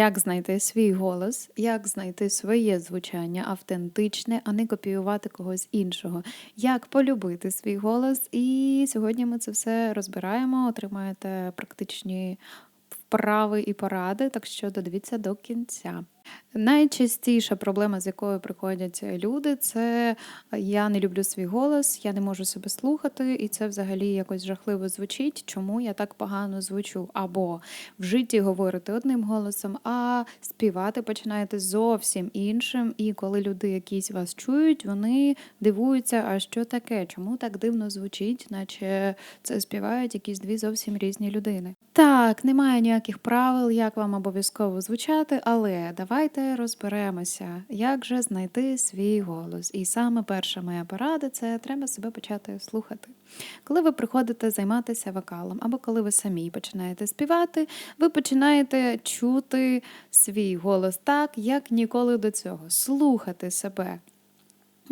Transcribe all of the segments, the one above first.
Як знайти свій голос, як знайти своє звучання автентичне, а не копіювати когось іншого, як полюбити свій голос. І сьогодні ми це все розбираємо, отримаєте практичні вправи і поради, так що додивіться до кінця. Найчастіша проблема, з якою приходять люди, це я не люблю свій голос, я не можу себе слухати, і це взагалі якось жахливо звучить, чому я так погано звучу. Або в житті говорити одним голосом, а співати починаєте зовсім іншим. І коли люди якісь вас чують, вони дивуються, а що таке, чому так дивно звучить, наче це співають якісь дві зовсім різні людини. Так, немає ніяких правил, як вам обов'язково звучати, але давайте розберемося, як же знайти свій голос. І саме перша моя порада це треба себе почати слухати. Коли ви приходите займатися вокалом, або коли ви самі починаєте співати, ви починаєте чути свій голос так, як ніколи до цього, слухати себе.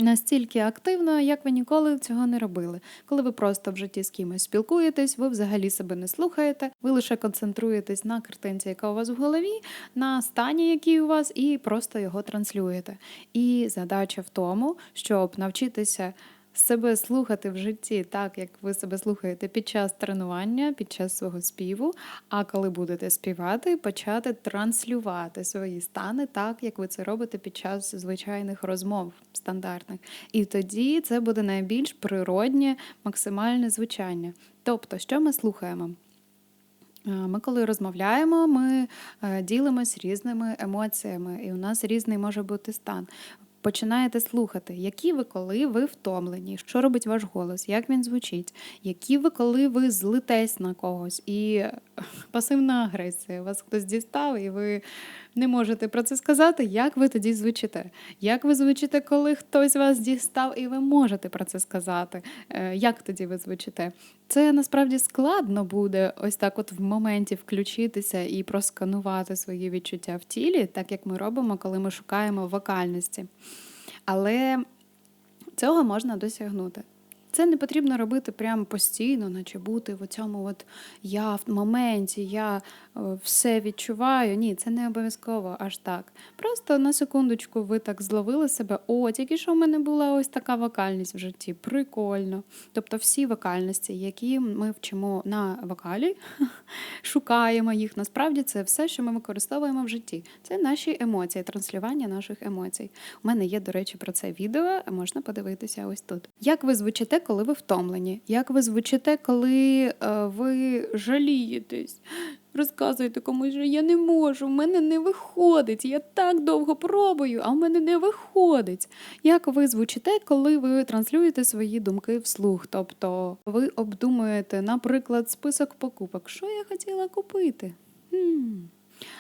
Настільки активно, як ви ніколи цього не робили. Коли ви просто в житті з кимось спілкуєтесь, ви взагалі себе не слухаєте, ви лише концентруєтесь на картинці, яка у вас в голові, на стані, який у вас, і просто його транслюєте. І задача в тому, щоб навчитися себе слухати в житті так, як ви себе слухаєте під час тренування, під час свого співу. А коли будете співати, почати транслювати свої стани так, як ви це робите під час звичайних розмов стандартних. І тоді це буде найбільш природнє, максимальне звучання. Тобто, що ми слухаємо? Е, Ми, коли розмовляємо, ми е, ділимось різними емоціями, і у нас різний може бути стан. Починаєте слухати, які ви, коли ви втомлені, що робить ваш голос, як він звучить, які ви, коли ви злитесь на когось, і пасивна агресія, вас хтось дістав, і ви не можете про це сказати, як ви тоді звучите? Як ви звучите, коли хтось вас дістав, і ви можете про це сказати? Е, Як тоді ви звучите? Це насправді складно буде ось так, от в моменті включитися і просканувати свої відчуття в тілі, так як ми робимо, коли ми шукаємо вокальності. Але цього можна досягнути. Це не потрібно робити прямо постійно, наче бути в цьому от я в моменті, я е, все відчуваю. Ні, це не обов'язково аж так. Просто на секундочку ви так зловили себе. О, тільки що в мене була ось така вокальність в житті. Прикольно. Тобто всі вокальності, які ми вчимо на вокалі, шукаємо їх. Насправді це все, що ми використовуємо в житті. Це наші емоції, транслювання наших емоцій. У мене є, до речі, про це відео, можна подивитися ось тут. Як ви звучите, коли ви втомлені? Як ви звучите, коли е, ви жалієтесь? Розказуєте комусь, що я не можу, в мене не виходить. Я так довго пробую, а в мене не виходить. Як ви звучите, коли ви транслюєте свої думки вслух? Тобто ви обдумуєте, наприклад, список покупок, що я хотіла купити? Хм.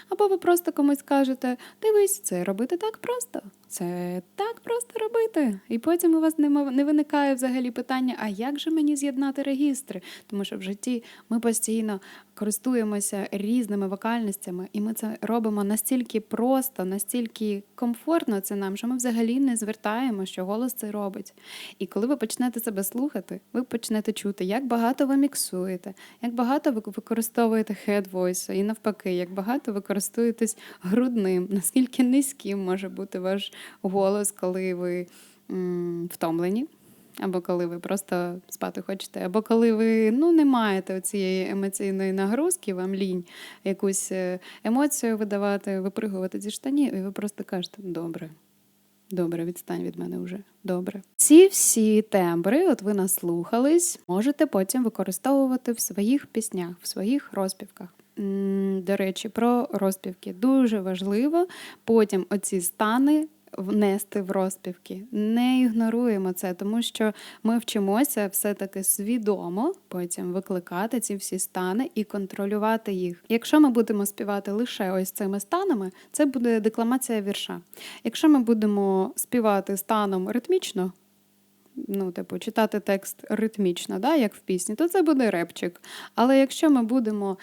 Або ви просто комусь кажете, дивись, це робити так просто. Це так просто робити. І потім у вас не виникає взагалі питання, а як же мені з'єднати регістри? Тому що в житті ми постійно користуємося різними вокальностями, і ми це робимо настільки просто, настільки комфортно це нам, що ми взагалі не звертаємо, що голос це робить. І коли ви почнете себе слухати, ви почнете чути, як багато ви міксуєте, як багато ви використовуєте voice, і навпаки, як багато ви користуєтесь грудним, наскільки низьким може бути ваш голос, коли ви м, втомлені. Або коли ви просто спати хочете, або коли ви ну, не маєте цієї емоційної нагрузки, вам лінь якусь е, емоцію видавати, випригувати зі штанів, і ви просто кажете добре. Добре, відстань від мене вже. Добре. Ці всі тембри, от ви наслухались, можете потім використовувати в своїх піснях, в своїх розпівках. До речі, про розпівки дуже важливо потім оці стани внести в розпівки. Не ігноруємо це, тому що ми вчимося все-таки свідомо потім викликати ці всі стани і контролювати їх. Якщо ми будемо співати лише ось цими станами, це буде декламація вірша. Якщо ми будемо співати станом ритмічно, ну, типу, читати текст ритмічно, да, як в пісні, то це буде репчик. Але якщо ми будемо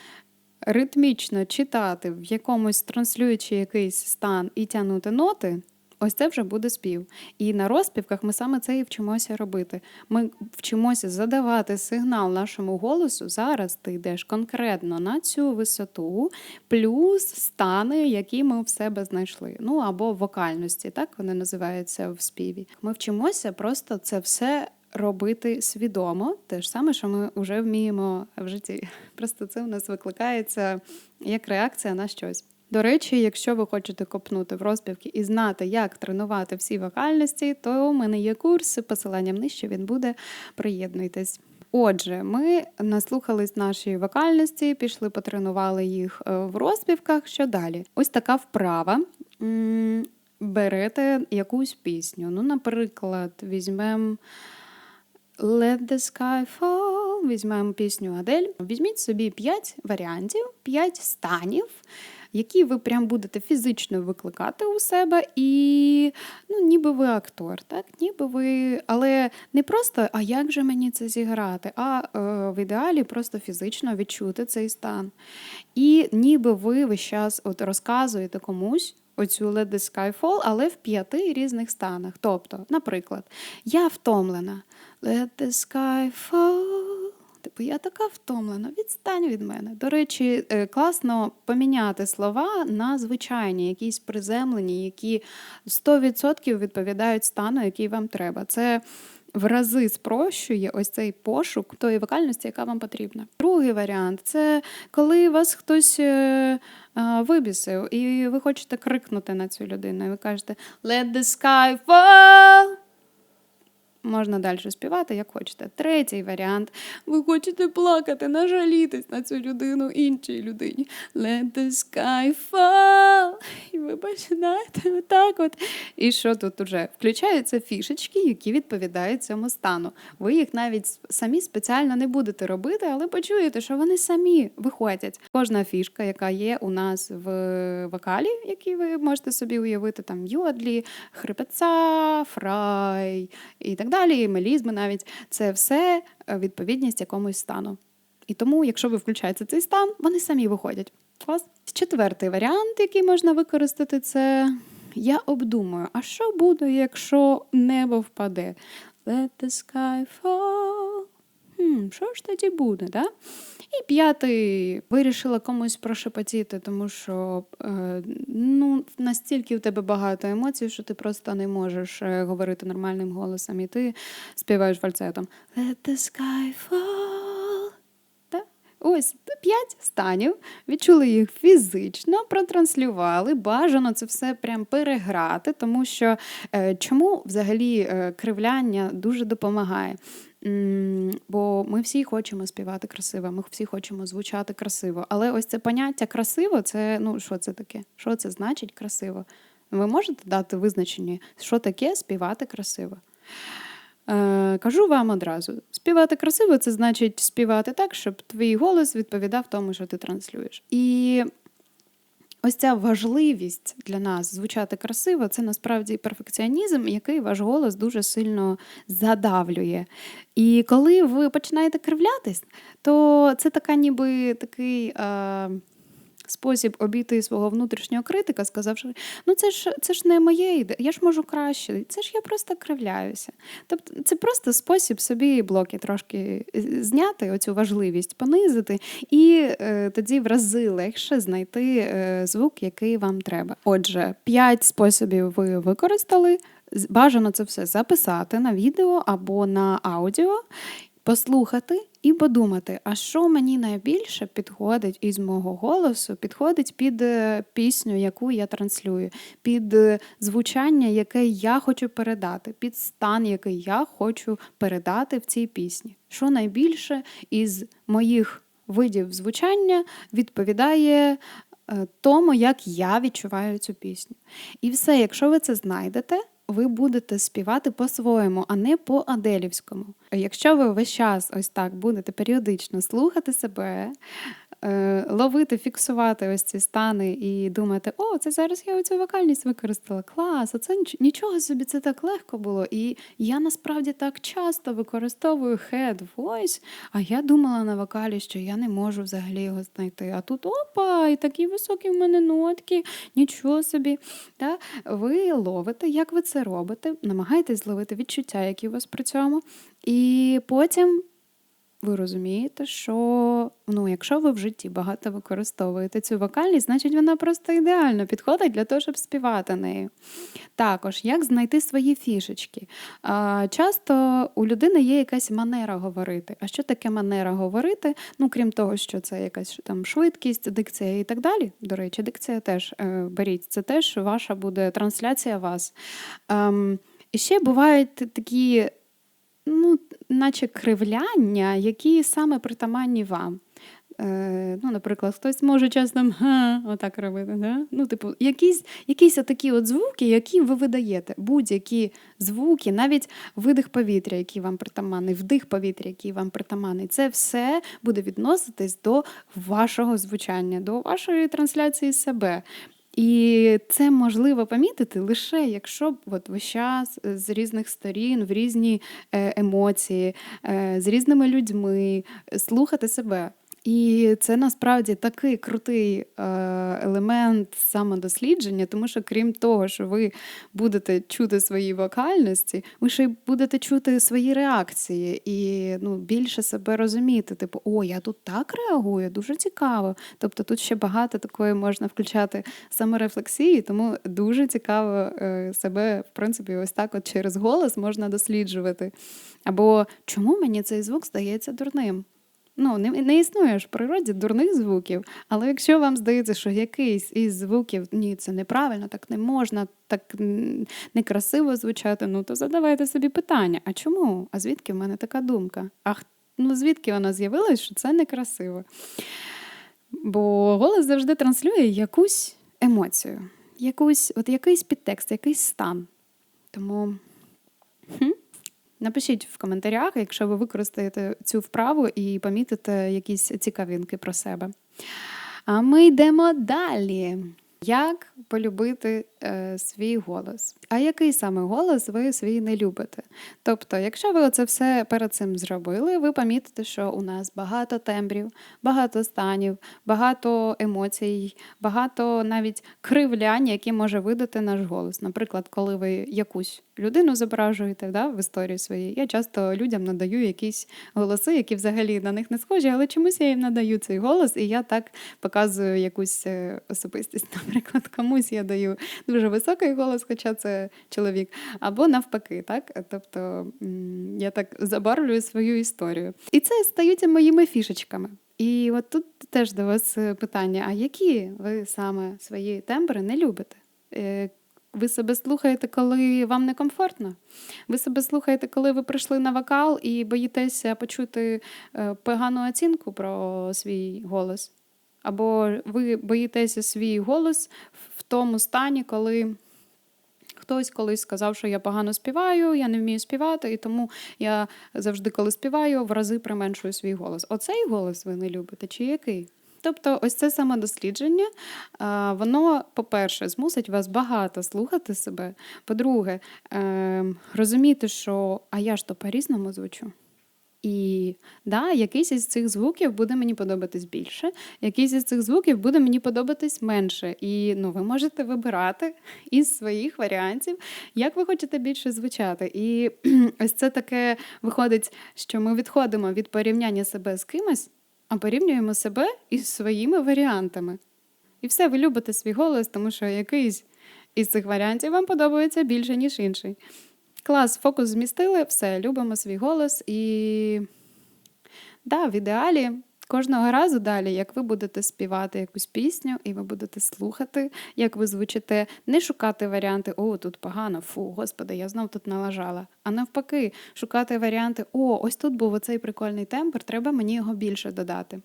ритмічно читати в якомусь транслюючи якийсь стан і тягнути ноти, Ось це вже буде спів. І на розпівках ми саме це і вчимося робити. Ми вчимося задавати сигнал нашому голосу. Зараз ти йдеш конкретно на цю висоту, плюс стани, які ми в себе знайшли. Ну або вокальності, так вони називаються в співі. Ми вчимося просто це все. Робити свідомо, те ж саме, що ми вже вміємо в житті. Просто це у нас викликається як реакція на щось. До речі, якщо ви хочете копнути в розпівки і знати, як тренувати всі вокальності, то у мене є курс, посиланням нижче він буде. Приєднуйтесь. Отже, ми наслухались нашої вокальності, пішли, потренували їх е, в розпівках. Що далі? Ось така вправа. Берете якусь пісню. Ну, наприклад, візьмемо Let the sky fall, візьмемо пісню Адель. Візьміть собі 5 варіантів, 5 станів, які ви прям будете фізично викликати у себе, і ну, ніби ви актор, так? Ніби ви, але не просто, а як же мені це зіграти, а е, в ідеалі просто фізично відчути цей стан. І ніби ви весь час от розказуєте комусь. Оцю Let the sky але в п'яти різних станах. Тобто, наприклад, я втомлена. Let the sky fall. Типу, я така втомлена, відстань від мене. До речі, е, класно поміняти слова на звичайні, якісь приземлені, які 100% відповідають стану, який вам треба. Це в рази спрощує ось цей пошук тої вокальності, яка вам потрібна. Другий варіант це коли вас хтось е, вибісив, і ви хочете крикнути на цю людину, і ви кажете Let the sky fall. Можна далі співати, як хочете. Третій варіант. Ви хочете плакати, нажалітись на цю людину іншій людині. Let the sky fall. І ви починаєте отак от. І що тут уже? Включаються фішечки, які відповідають цьому стану. Ви їх навіть самі спеціально не будете робити, але почуєте, що вони самі виходять. Кожна фішка, яка є у нас в вокалі, які ви можете собі уявити, там йодлі, хрипеца, фрай і так далі, мелізми навіть це все е, відповідність якомусь стану. І тому, якщо ви включаєте цей стан, вони самі виходять. Клас. Четвертий варіант, який можна використати, це я обдумую, а що буде, якщо небо впаде? Let the sky fall. Що ж тоді буде, да? І п'ятий вирішила комусь прошепотіти, тому що е, ну, настільки в тебе багато емоцій, що ти просто не можеш е, говорити нормальним голосом, і ти співаєш фальцетом. Let the sky fall. Да? Ось п'ять станів, відчули їх фізично, протранслювали. Бажано це все прям переграти, тому що е, чому взагалі е, кривляння дуже допомагає? Бо ми всі хочемо співати красиво, ми всі хочемо звучати красиво. Але ось це поняття красиво, це ну що це таке? Що це значить красиво? Ви можете дати визначення, що таке співати красиво? Е, кажу вам одразу: співати красиво це значить співати так, щоб твій голос відповідав тому, що ти транслюєш. І ось ця важливість для нас звучати красиво це насправді перфекціонізм, який ваш голос дуже сильно задавлює. І коли ви починаєте кривлятись, то це така ніби такий. Е, Спосіб обійти свого внутрішнього критика, сказавши, ну це ж це ж не моє ідея, я ж можу краще, це ж я просто кривляюся. Тобто це просто спосіб собі блоки трошки е, зняти, оцю важливість, понизити, і е, тоді в рази легше знайти е, звук, який вам треба. Отже, п'ять способів ви використали. Бажано це все записати на відео або на аудіо, послухати і подумати, а що мені найбільше підходить із мого голосу, підходить під е, пісню, яку я транслюю, під е, звучання, яке я хочу передати, під стан, який я хочу передати в цій пісні. Що найбільше із моїх видів звучання відповідає е, тому, як я відчуваю цю пісню. І все, якщо ви це знайдете, ви будете співати по-своєму, а не по-аделівському. Якщо ви весь час ось так будете періодично слухати себе, ловити, фіксувати ось ці стани і думати, о, це зараз я оцю вокальність використала. Клас, оце ніч- нічого собі, це так легко було. І я насправді так часто використовую head voice, а я думала на вокалі, що я не можу взагалі його знайти. А тут опа, і такі високі в мене нотки, нічого собі. Та? Ви ловите, як ви це робите, намагаєтесь зловити відчуття, які у вас при цьому. І потім ви розумієте, що ну, якщо ви в житті багато використовуєте цю вокальність, значить вона просто ідеально підходить для того, щоб співати нею. Також, як знайти свої фішечки. Часто у людини є якась манера говорити. А що таке манера говорити? Ну, крім того, що це якась там швидкість, дикція і так далі. До речі, дикція теж е, беріть. Це теж ваша буде трансляція вас. Ем, і ще бувають такі ну, наче кривляння, які саме притаманні вам. Е, ну, наприклад, хтось може га, отак робити. Да? Ну, типу, якісь, якісь такі от звуки, які ви видаєте. Будь-які звуки, навіть видих повітря, який вам притаманний, вдих повітря, який вам притаманний, це все буде відноситись до вашого звучання, до вашої трансляції себе. І це можливо помітити лише якщо от весь час е, з різних сторін, в різні е, емоції, е, з різними людьми, слухати себе. І це насправді такий крутий е, елемент самодослідження, тому що крім того, що ви будете чути свої вокальності, ви ще й будете чути свої реакції і ну, більше себе розуміти. Типу, о, я тут так реагую, дуже цікаво. Тобто тут ще багато такої можна включати саморефлексії, тому дуже цікаво е, себе, в принципі, ось так от через голос можна досліджувати. Або чому мені цей звук здається дурним? Ну, не, не існує ж в природі дурних звуків, але якщо вам здається, що якийсь із звуків ні, це неправильно, так не можна, так некрасиво звучати, ну то задавайте собі питання: а чому? А звідки в мене така думка? А ну, звідки вона з'явилась, що це некрасиво? Бо голос завжди транслює якусь емоцію, якусь, от якийсь підтекст, якийсь стан. Тому. Напишіть в коментарях, якщо ви використаєте цю вправу і помітите якісь цікавинки про себе. А ми йдемо далі. Як полюбити е, свій голос? А який саме голос ви свій не любите? Тобто, якщо ви оце все перед цим зробили, ви помітите, що у нас багато тембрів, багато станів, багато емоцій, багато навіть кривлянь, які може видати наш голос. Наприклад, коли ви якусь людину зображуєте да, в історії своїй, я часто людям надаю якісь голоси, які взагалі на них не схожі, але чомусь я їм надаю цей голос, і я так показую якусь е, особистість. Наприклад, комусь я даю дуже високий голос, хоча це чоловік, або навпаки, так? Тобто я так забарвлюю свою історію. І це стають моїми фішечками. І от тут теж до вас е, питання: а які ви саме свої тембри не любите? Ви себе слухаєте, коли вам некомфортно? Ви себе слухаєте, коли ви прийшли на вокал і боїтеся почути е, погану оцінку про свій голос? Або ви боїтеся свій голос в тому стані, коли хтось колись сказав, що я погано співаю, я не вмію співати, і тому я завжди, коли співаю, в рази применшую свій голос. Оцей голос ви не любите, чи який? Тобто, ось це самодослідження, воно, по-перше, змусить вас багато слухати себе. По-друге, ем, розуміти, що а я ж то по-різному звучу. І да, якийсь із цих звуків буде мені подобатись більше, якийсь із цих звуків буде мені подобатись менше. І ну, ви можете вибирати із своїх варіантів, як ви хочете більше звучати. І ось це таке виходить, що ми відходимо від порівняння себе з кимось, а порівнюємо себе із своїми варіантами. І все, ви любите свій голос, тому що якийсь із цих варіантів вам подобається більше, ніж інший. Клас, фокус змістили, все, любимо свій голос. І да, в ідеалі кожного разу далі, як ви будете співати якусь пісню, і ви будете слухати, як ви звучите, не шукати варіанти, о, тут погано, фу, господи, я знов тут налажала. А навпаки, шукати варіанти, о, ось тут був оцей прикольний тембр, треба мені його більше додати.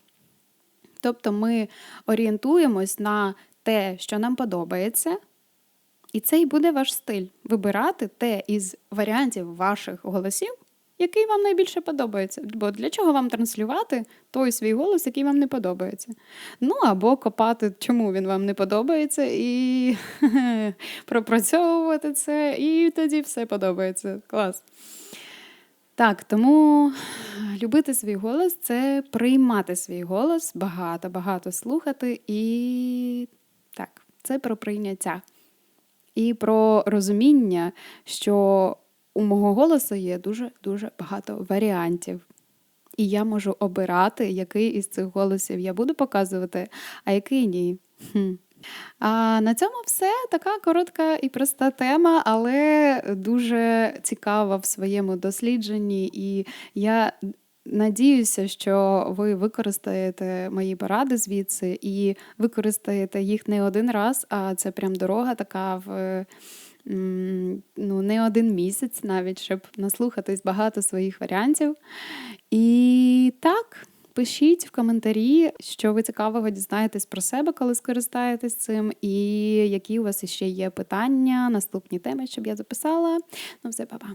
Тобто ми орієнтуємось на те, що нам подобається, і це і буде ваш стиль. Вибирати те із варіантів ваших голосів, який вам найбільше подобається. Бо для чого вам транслювати той свій голос, який вам не подобається? Ну або копати, чому він вам не подобається, і пропрацьовувати це, і тоді все подобається. Клас. Так, тому любити свій голос це приймати свій голос, багато-багато слухати і так, це про прийняття. І про розуміння, що у мого голосу є дуже-дуже багато варіантів. І я можу обирати, який із цих голосів я буду показувати, а який ні. Хм. А на цьому все така коротка і проста тема, але дуже цікава в своєму дослідженні. І я надіюся, що ви використаєте мої поради звідси і використаєте їх не один раз, а це прям дорога така в. Ну, не один місяць навіть, щоб наслухатись багато своїх варіантів. І так, пишіть в коментарі, що ви цікавого дізнаєтесь про себе, коли скористаєтесь цим, і які у вас ще є питання, наступні теми, щоб я записала. Ну, все, па-па.